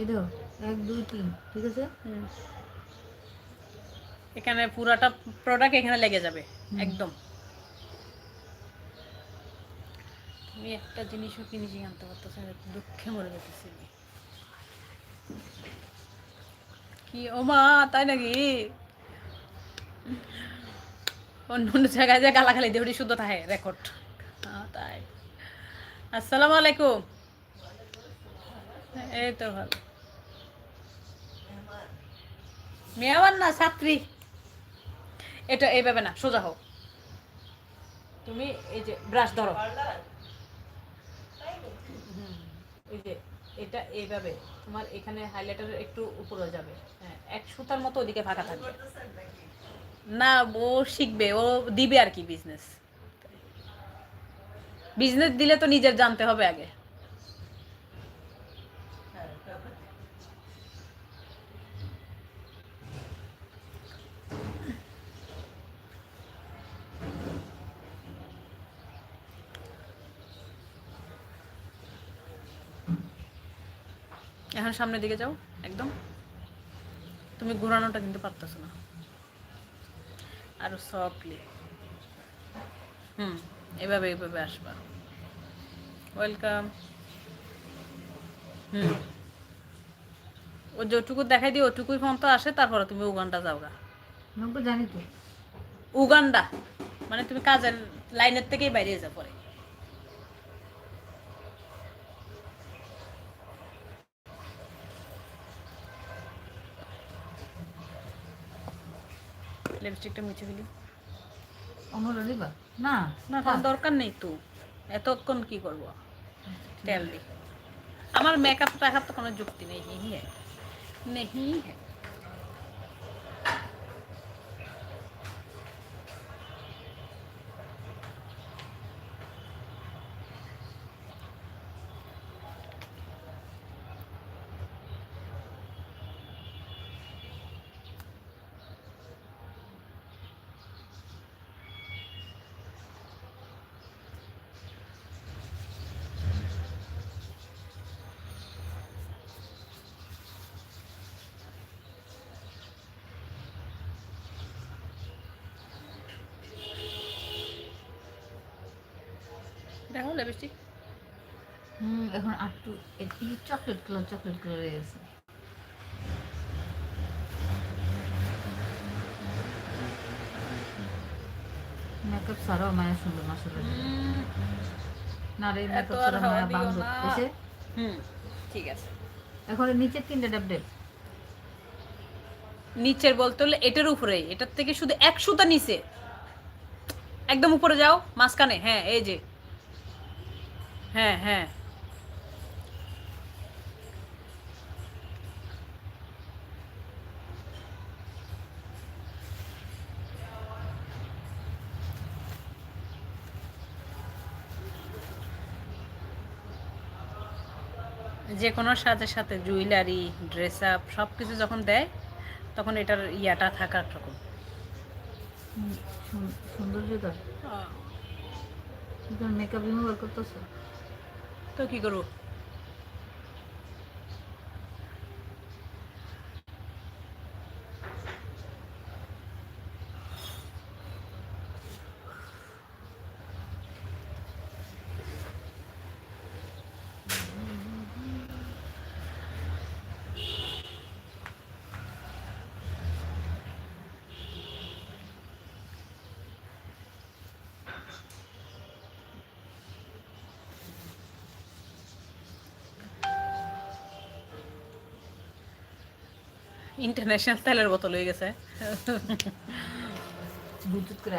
এই এক দুই তিন ঠিক আছে? এখানে পুরাটা প্রোডাক্ট এখানে লেগে যাবে একদম। তুমি একটা জিনিসও ফিনিশিং আনতে পারতেছো দুঃখে মরে যেতেছি কি ও মা তাই নাকি? অন্য অন্য জায়গায় যে গালাগালি দিয়ে শুদ্ধ থাকে রেকর্ড তাই। আসসালামু আলাইকুম। এই তো ভালো। মেয়ে আমার না, ছাত্রী। এটা এইভাবে না, সোজা হোক তুমি এই যে ব্রাশ ধরো। এই যে এটা এইভাবে, তোমার এখানে হাইলাইটার একটু উপরে যাবে। হ্যাঁ এক সুতার মতো ওদিকে ফাঁকা থাকবে। না, ও শিখবে, ও দিবে আর কি বিজনেস বিজনেস দিলে তো নিজের জানতে হবে আগে। এখন সামনের দিকে যাও একদম। তুমি ঘোরানোটা কিন্তু পারতেছো না। আরও সফটলি হুম এভাবে এভাবে আসবা। ওয়েলকাম হুম। ও যেটুকু দেখাই দিই ওটুকুই ফোন তো আসে তারপরে তুমি উগান্ডা যাওগা। নম্বর জানি তো। উগান্ডা? মানে তুমি কাজের লাইনের থেকেই বাইরে যাও পরে। লিপস্টিকটা মুছে দিলি। অমল দিবা না না তার দরকার নেই তো। এতক্ষণ কি করব? তেল দি আমার মেকআপ টাকার তো কোনো যুক্তি নেই নেই হ্যাঁ দেখো লিপস্টিক হুম এখন একটু একটু চকলেট কালার চকলেট কালার গেছে। মেকআপ ছাড়াও মায়া সুন্দর মাসাল না রে মেকআপ হওয়া মায়া এসে হুম ঠিক আছে। এখন এই নিচের তিনটে ডাবডেল নিচের বলতে হলে এটার উপরে এটার থেকে শুধু এক সুতা নিচে। একদম উপরে যাও মাঝখানে হ্যাঁ এই যে। হ্যাঁ হ্যাঁ। যে কোনো সাথে সাথে জুয়েলারি ড্রেস আপ সব কিছু যখন দেয় তখন এটার ইয়াটা থাকার রকম। সৌন্দর্যটা মেকআপ রিমুভার করতেছো? তো কি করব? ইন্টারন্যাশনাল তেলের বোতল হয়ে গেছে। ব্লুটুথ করে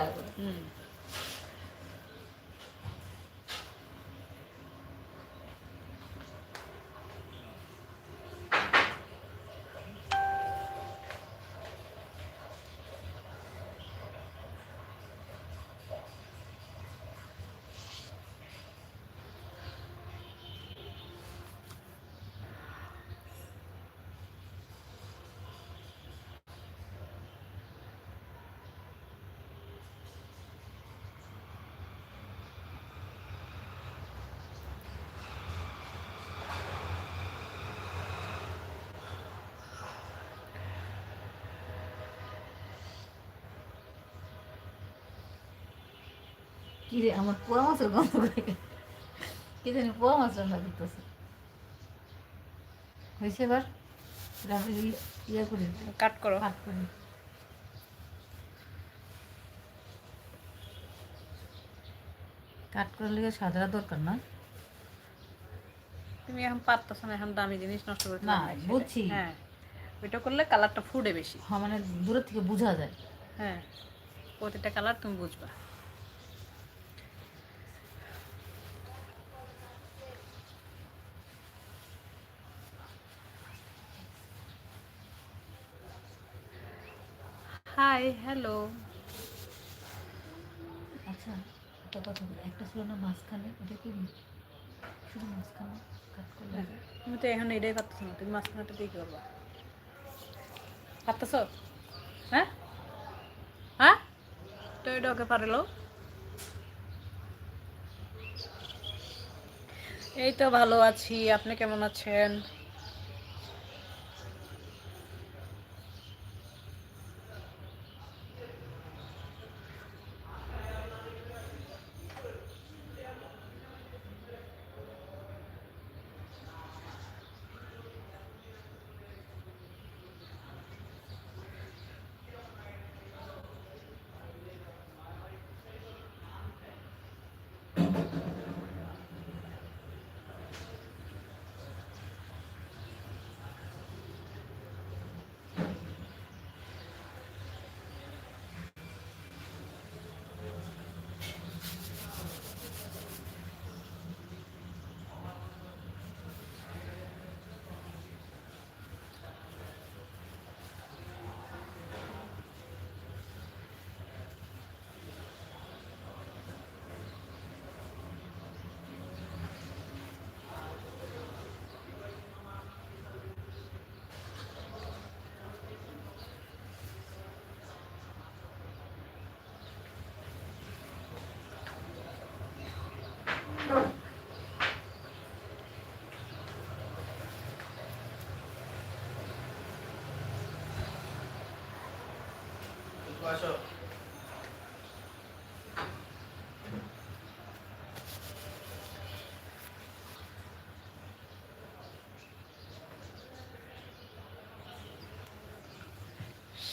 কি রে আমার পোয়া মাছের গন্ধ করে কি জানি পোয়া মাছ রান্না করতেছে। হয়েছে এবার ইয়ে- করি কাট করো। কাট করি কাট করার লেগে সাদা দরকার না। তুমি এখন পারতেছ না এখন দামি জিনিস নষ্ট করে না, বুঝছি। হ্যাঁ ওইটা করলে কালারটা ফুটে বেশি। হ্যাঁ মানে দূরের থেকে বোঝা যায়। হ্যাঁ প্রতিটা কালার তুমি বুঝবা। হাই হ্যালো আচ্ছা একটা কথা বলি, একটা ছিল না মাঝখানে ওটা কি? শুধু মাঝখানে? কাট করলে তুমি তো এখন এটাই পারতেছ না তুমি মাঝখানেটা দিয়ে কি করবা? পারতেছ হ্যাঁ? হ্যাঁ? তো এটা ওকে পারল এই তো ভালো আছি আপনি কেমন আছেন?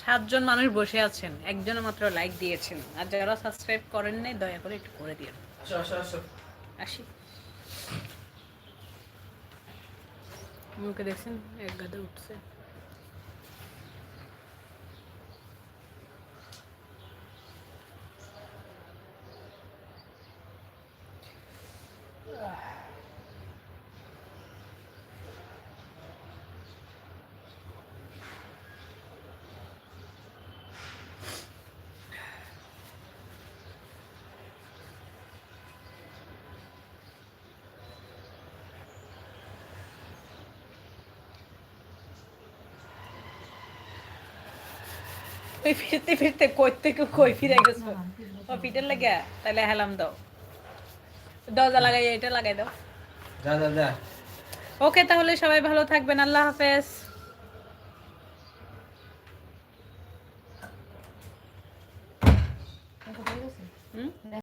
সাতজন মানুষ বসে আছেন একজন মাত্র লাইক দিয়েছেন। আর যারা সাবস্ক্রাইব করেন নাই দয়া করে একটু করে দিন আসো। মুখে দেখছেন? এক গাদা উঠছে। ওই ফিরতে ফিরতে কই থেকে কই ফিরে গেছো? ও পিটের লাগে? তাহলে হেলাম দাও। দরজা লাগাই এটা লাগাই দাও। যা যা যা। ওকে তাহলে সবাই ভালো থাকবেন। আল্লাহ হাফেজ। হুম?